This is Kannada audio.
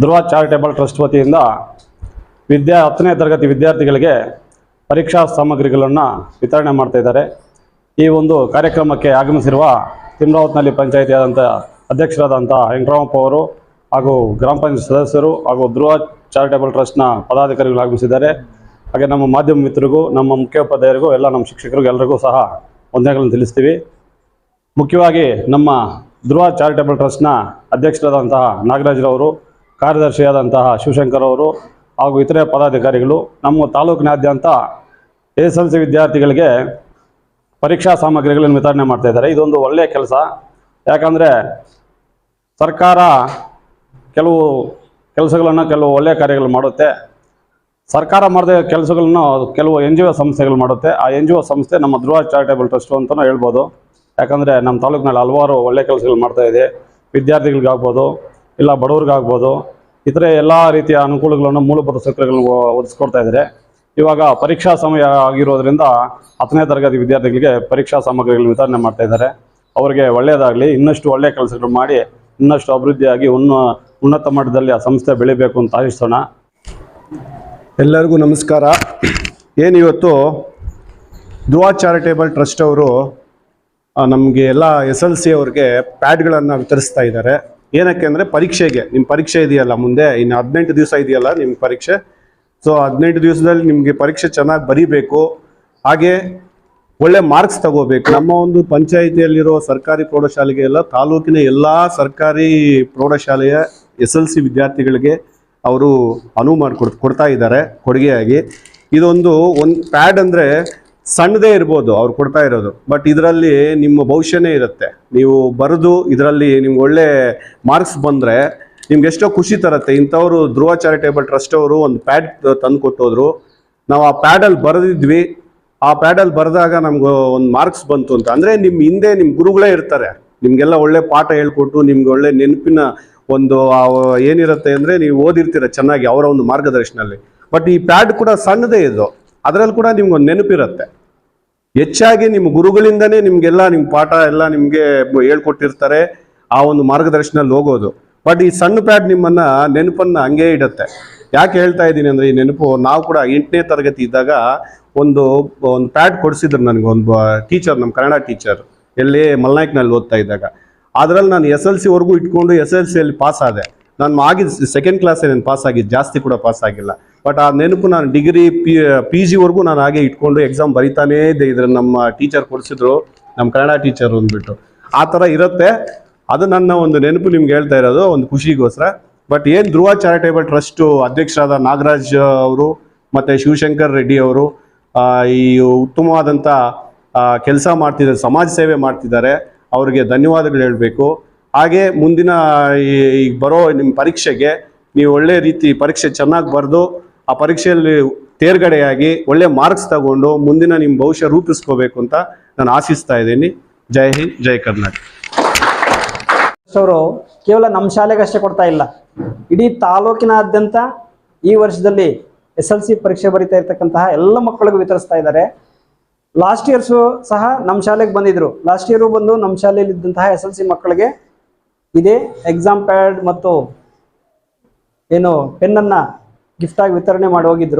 ಧ್ರುವ ಚಾರಿಟೇಬಲ್ ಟ್ರಸ್ಟ್ ವತಿಯಿಂದ ವಿದ್ಯಾ ಹತ್ತನೇ ತರಗತಿ ವಿದ್ಯಾರ್ಥಿಗಳಿಗೆ ಪರೀಕ್ಷಾ ಸಾಮಗ್ರಿಗಳನ್ನು ವಿತರಣೆ ಮಾಡ್ತಾಯಿದ್ದಾರೆ ಈ ಒಂದು ಕಾರ್ಯಕ್ರಮಕ್ಕೆ ಆಗಮಿಸಿರುವ ತಿಮ್ರಾವತ್ನಲ್ಲಿ ಪಂಚಾಯಿತಿ ಆದಂಥ ಅಧ್ಯಕ್ಷರಾದಂಥ ವೆಂಕಟರಾಮಪ್ಪ ಅವರು ಹಾಗೂ ಗ್ರಾಮ ಪಂಚಾಯತ್ ಸದಸ್ಯರು ಹಾಗೂ ಧ್ರುವ ಚಾರಿಟೇಬಲ್ ಟ್ರಸ್ಟ್ನ ಪದಾಧಿಕಾರಿಗಳು ಆಗಮಿಸಿದ್ದಾರೆ. ಹಾಗೆ ನಮ್ಮ ಮಾಧ್ಯಮ ಮಿತ್ರರಿಗೂ, ನಮ್ಮ ಮುಖ್ಯೋಪಾಧ್ಯಾಯರಿಗೂ, ಎಲ್ಲ ನಮ್ಮ ಶಿಕ್ಷಕರಿಗೂ ಎಲ್ಲರಿಗೂ ಸಹ ವಂದನೆಗಳನ್ನು ತಿಳಿಸ್ತೀವಿ. ಮುಖ್ಯವಾಗಿ ನಮ್ಮ ಧ್ರುವ ಚಾರಿಟೇಬಲ್ ಟ್ರಸ್ಟ್ನ ಅಧ್ಯಕ್ಷರಾದಂತಹ ನಾಗರಾಜ್ರವರು ಕಾರ್ಯದರ್ಶಿಯಾದಂತಹ ಶಿವಶಂಕರ್ ಅವರು ಹಾಗೂ ಇತರೆ ಪದಾಧಿಕಾರಿಗಳು ನಮ್ಮ ತಾಲೂಕಿನಾದ್ಯಂತ ಎಸ್ ಎಲ್ ಸಿ ವಿದ್ಯಾರ್ಥಿಗಳಿಗೆ ಪರೀಕ್ಷಾ ಸಾಮಗ್ರಿಗಳನ್ನು ವಿತರಣೆ ಮಾಡ್ತಾ ಇದ್ದಾರೆ. ಇದೊಂದು ಒಳ್ಳೆಯ ಕೆಲಸ. ಯಾಕಂದರೆ ಸರ್ಕಾರ ಕೆಲವು ಕೆಲಸಗಳನ್ನು ಕೆಲವು ಒಳ್ಳೆಯ ಕಾರ್ಯಗಳು ಮಾಡುತ್ತೆ. ಸರ್ಕಾರ ಮಾಡಿದ ಕೆಲಸಗಳನ್ನು ಕೆಲವು ಎನ್ ಜಿ ಒ ಸಂಸ್ಥೆಗಳು ಮಾಡುತ್ತೆ. ಆ ಎನ್ ಜಿ ಒ ಸಂಸ್ಥೆ ನಮ್ಮ ಧ್ರುವ ಚಾರಿಟೇಬಲ್ ಟ್ರಸ್ಟ್ ಅಂತಲೂ ಹೇಳ್ಬೋದು. ಯಾಕಂದರೆ ನಮ್ಮ ತಾಲೂಕಿನಲ್ಲಿ ಹಲವಾರು ಒಳ್ಳೆಯ ಕೆಲಸಗಳು ಮಾಡ್ತಾ ಇದೆ. ವಿದ್ಯಾರ್ಥಿಗಳಿಗಾಗ್ಬೋದು, ಇಲ್ಲ ಬಡವ್ರಿಗಾಗ್ಬೋದು ಇತರೆ ಎಲ್ಲ ರೀತಿಯ ಅನುಕೂಲಗಳನ್ನು ಮೂಲಭೂತ ಸೌಕರ್ಯಗಳನ್ನು ಒದಗಿಸ್ಕೊಡ್ತಾ ಇದ್ದಾರೆ. ಇವಾಗ ಪರೀಕ್ಷಾ ಸಮಯ ಆಗಿರೋದ್ರಿಂದ ಹತ್ತನೇ ತರಗತಿ ವಿದ್ಯಾರ್ಥಿಗಳಿಗೆ ಪರೀಕ್ಷಾ ಸಾಮಗ್ರಿಗಳನ್ನು ವಿತರಣೆ ಮಾಡ್ತಾ ಇದ್ದಾರೆ. ಅವರಿಗೆ ಒಳ್ಳೆಯದಾಗಲಿ, ಇನ್ನಷ್ಟು ಒಳ್ಳೆಯ ಕೆಲಸಗಳು ಮಾಡಿ, ಇನ್ನಷ್ಟು ಅಭಿವೃದ್ಧಿಯಾಗಿ ಉನ್ನ ಉನ್ನತ ಮಟ್ಟದಲ್ಲಿ ಆ ಸಂಸ್ಥೆ ಬೆಳಿಬೇಕು ಅಂತ ಆಶಿಸೋಣ. ಎಲ್ಲರಿಗೂ ನಮಸ್ಕಾರ. ಏನಿವತ್ತು ಧ್ರುವ ಚಾರಿಟೇಬಲ್ ಟ್ರಸ್ಟ್ ಅವರು ನಮಗೆ ಎಲ್ಲ ಎಸ್ ಎಲ್ ಸಿ ಅವ್ರಿಗೆ ಪ್ಯಾಡ್ಗಳನ್ನು ವಿತರಿಸ್ತಾ ಇದ್ದಾರೆ. ಏನಕ್ಕೆ ಅಂದರೆ ಪರೀಕ್ಷೆಗೆ ನಿಮ್ಮ ಪರೀಕ್ಷೆ ಇದೆಯಲ್ಲ ಮುಂದೆ, ಇನ್ನು ಹದಿನೆಂಟು ದಿವಸ ಇದೆಯಲ್ಲ ನಿಮ್ಮ ಪರೀಕ್ಷೆ. ಸೊ ಹದಿನೆಂಟು ದಿವಸದಲ್ಲಿ ನಿಮಗೆ ಪರೀಕ್ಷೆ ಚೆನ್ನಾಗಿ ಬರೀಬೇಕು. ಹಾಗೆ ಒಳ್ಳೆ ಮಾರ್ಕ್ಸ್ ತಗೋಬೇಕು. ನಮ್ಮ ಒಂದು ಪಂಚಾಯಿತಿಯಲ್ಲಿರೋ ಸರ್ಕಾರಿ ಪ್ರೌಢಶಾಲೆಗೆ ಎಲ್ಲ ತಾಲೂಕಿನ ಎಲ್ಲ ಸರ್ಕಾರಿ ಪ್ರೌಢಶಾಲೆಯ ಎಸ್ ಎಲ್ ಸಿ ವಿದ್ಯಾರ್ಥಿಗಳಿಗೆ ಅವರು ಅನುವು ಮಾಡಿಕೊಡ್, ಕೊಡ್ತಾ ಇದ್ದಾರೆ, ಕೊಡುಗೆಯಾಗಿ. ಇದೊಂದು ಒಂದು ಪ್ಯಾಡ್ ಅಂದರೆ ಸಣ್ಣದೇ ಇರ್ಬೋದು, ಅವ್ರು ಕೊಡ್ತಾ ಇರೋದು. ಬಟ್ ಇದರಲ್ಲಿ ನಿಮ್ಮ ಭವಿಷ್ಯನೇ ಇರುತ್ತೆ. ನೀವು ಬರೆದು ಇದರಲ್ಲಿ ನಿಮ್ಗೆ ಒಳ್ಳೆ ಮಾರ್ಕ್ಸ್ ಬಂದರೆ ನಿಮ್ಗೆ ಎಷ್ಟೋ ಖುಷಿ ತರುತ್ತೆ. ಇಂಥವ್ರು ಧ್ರುವ ಚಾರಿಟೇಬಲ್ ಟ್ರಸ್ಟ್ ಅವರು ಒಂದು ಪ್ಯಾಡ್ ತಂದು ಕೊಟ್ಟೋದ್ರು. ನಾವು ಆ ಪ್ಯಾಡಲ್ಲಿ ಬರೆದಿದ್ವಿ. ಆ ಪ್ಯಾಡಲ್ಲಿ ಬರೆದಾಗ ನಮ್ಗೆ ಒಂದು ಮಾರ್ಕ್ಸ್ ಬಂತು ಅಂತ. ಅಂದರೆ ನಿಮ್ಮ ಹಿಂದೆ ನಿಮ್ಮ ಗುರುಗಳೇ ಇರ್ತಾರೆ. ನಿಮಗೆಲ್ಲ ಒಳ್ಳೆ ಪಾಠ ಹೇಳ್ಕೊಟ್ಟು ನಿಮ್ಗೆ ಒಳ್ಳೆ ನೆನಪಿನ ಒಂದು ಏನಿರುತ್ತೆ ಅಂದರೆ ನೀವು ಓದಿರ್ತೀರ ಚೆನ್ನಾಗಿ ಅವರ ಒಂದು ಮಾರ್ಗದರ್ಶನಲ್ಲಿ ಬಟ್ ಈ ಪ್ಯಾಡ್ ಕೂಡ ಸಣ್ಣದೇ ಇದು. ಅದರಲ್ಲಿ ಕೂಡ ನಿಮ್ಗೊಂದು ನೆನಪಿರುತ್ತೆ. ಹೆಚ್ಚಾಗಿ ನಿಮ್ಮ ಗುರುಗಳಿಂದನೇ ನಿಮ್ಗೆಲ್ಲ ನಿಮ್ಮ ಪಾಠ ಎಲ್ಲ ನಿಮಗೆ ಹೇಳ್ಕೊಟ್ಟಿರ್ತಾರೆ ಆ ಒಂದು ಮಾರ್ಗದರ್ಶನಲ್ಲಿ ಹೋಗೋದು. ಬಟ್ ಈ ಸಣ್ಣ ಪ್ಯಾಡ್ ನಿಮ್ಮನ್ನ ನೆನಪನ್ನ ಹಂಗೆ ಇಡುತ್ತೆ. ಯಾಕೆ ಹೇಳ್ತಾ ಇದ್ದೀನಿ ಅಂದ್ರೆ ಈ ನೆನಪು ನಾವು ಕೂಡ ಎಂಟನೇ ತರಗತಿ ಇದ್ದಾಗ ಒಂದು ಒಂದು ಪ್ಯಾಡ್ ಕೊಡಿಸಿದ್ರು ನನಗೆ ಒಂದು ಟೀಚರ್ ನಮ್ಮ ಕನ್ನಡ ಟೀಚರ್ ಎಲ್ಲಿ ಮಲ್ನಾಯ್ಕ್ನಲ್ಲಿ ಓದ್ತಾ ಇದ್ದಾಗ. ಅದ್ರಲ್ಲಿ ನಾನು ಎಸ್ ಎಲ್ ಸಿವರೆಗೂ ಇಟ್ಕೊಂಡು ಎಸ್ ಎಲ್ ಸಿಯಲ್ಲಿ ಪಾಸ್ ಆದೆ. ನಾನು ಆಗಿದ್ದು ಸೆಕೆಂಡ್ ಕ್ಲಾಸೇ ನಾನು ಪಾಸ್ ಆಗಿದ್ದು ಜಾಸ್ತಿ ಕೂಡ ಪಾಸ್ ಆಗಿಲ್ಲ. ಬಟ್ ಆ ನೆನಪು ನಾನು ಡಿಗ್ರಿ ಪಿ ಪಿ ಜಿವರೆಗೂ ನಾನು ಹಾಗೆ ಇಟ್ಕೊಂಡು ಎಕ್ಸಾಮ್ ಬರಿತಾನೇ ಇದೆ ಇದ್ರ ನಮ್ಮ ಟೀಚರ್ ಕೊಡಿಸಿದ್ರು ನಮ್ಮ ಕನ್ನಡ ಟೀಚರ್ ಅಂದ್ಬಿಟ್ಟು. ಆ ಥರ ಇರುತ್ತೆ. ಅದು ನನ್ನ ಒಂದು ನೆನಪು ನಿಮ್ಗೆ ಹೇಳ್ತಾ ಇರೋದು, ಒಂದು ಖುಷಿಗೋಸ್ಕರ. ಬಟ್ ಏನು ಧ್ರುವ ಚಾರಿಟೇಬಲ್ ಟ್ರಸ್ಟು ಅಧ್ಯಕ್ಷರಾದ ನಾಗರಾಜ್ ಅವರು, ಮತ್ತು ಶಿವಶಂಕರ್ ರೆಡ್ಡಿ ಅವರು ಈ ಉತ್ತಮವಾದಂಥ ಕೆಲಸ ಮಾಡ್ತಿದ್ದಾರೆ, ಸಮಾಜ ಸೇವೆ ಮಾಡ್ತಿದ್ದಾರೆ, ಅವರಿಗೆ ಧನ್ಯವಾದಗಳು ಹೇಳಬೇಕು. ಹಾಗೆ ಮುಂದಿನ ಈ ಬರೋ ನಿಮ್ಮ ಪರೀಕ್ಷೆಗೆ ನೀವು ಒಳ್ಳೆ ರೀತಿ ಪರೀಕ್ಷೆ ಚೆನ್ನಾಗಿ ಬರೆದು ಆ ಪರೀಕ್ಷೆಯಲ್ಲಿ ತೇರ್ಗಡೆಯಾಗಿ ಒಳ್ಳೆ ಮಾರ್ಕ್ಸ್ ತಗೊಂಡು ಮುಂದಿನ ನಿಮ್ಮ ಭವಿಷ್ಯ ರೂಪಿಸ್ಕೋಬೇಕು ಅಂತ ನಾನು ಆಶಿಸ್ತಾ ಇದ್ದೀನಿ. ಜೈ ಹಿಂದ್, ಜೈ ಕರ್ನಾಟಕ. ಅವರು ಕೇವಲ ನಮ್ಮ ಶಾಲೆಗಷ್ಟೇ ಕೊಡ್ತಾ ಇಲ್ಲ. ಇಡೀ ತಾಲೂಕಿನಾದ್ಯಂತ ಈ ವರ್ಷದಲ್ಲಿ ಎಸ್ ಎಲ್ ಸಿ ಪರೀಕ್ಷೆ ಬರೀತಾ ಇರ್ತಕ್ಕಂತಹ ಎಲ್ಲ ಮಕ್ಕಳಿಗೂ ವಿತರಿಸ್ತಾ ಇದ್ದಾರೆ. ಲಾಸ್ಟ್ ಇಯರ್ಸು ಸಹ ನಮ್ಮ ಶಾಲೆಗೆ ಬಂದಿದ್ರು. ಲಾಸ್ಟ್ ಇಯರು ಬಂದು ನಮ್ಮ ಶಾಲೆಯಲ್ಲಿ ಇದ್ದಂತಹ ಎಸ್ ಎಲ್ ಸಿ ಮಕ್ಕಳಿಗೆ ಇದೇ ಎಕ್ಸಾಮ್ ಪ್ಯಾಡ್ ಮತ್ತು ಏನು ಪೆನ್ನನ್ನು ಗಿಫ್ಟಾಗಿ ವಿತರಣೆ ಮಾಡಿ ಹೋಗಿದ್ರು.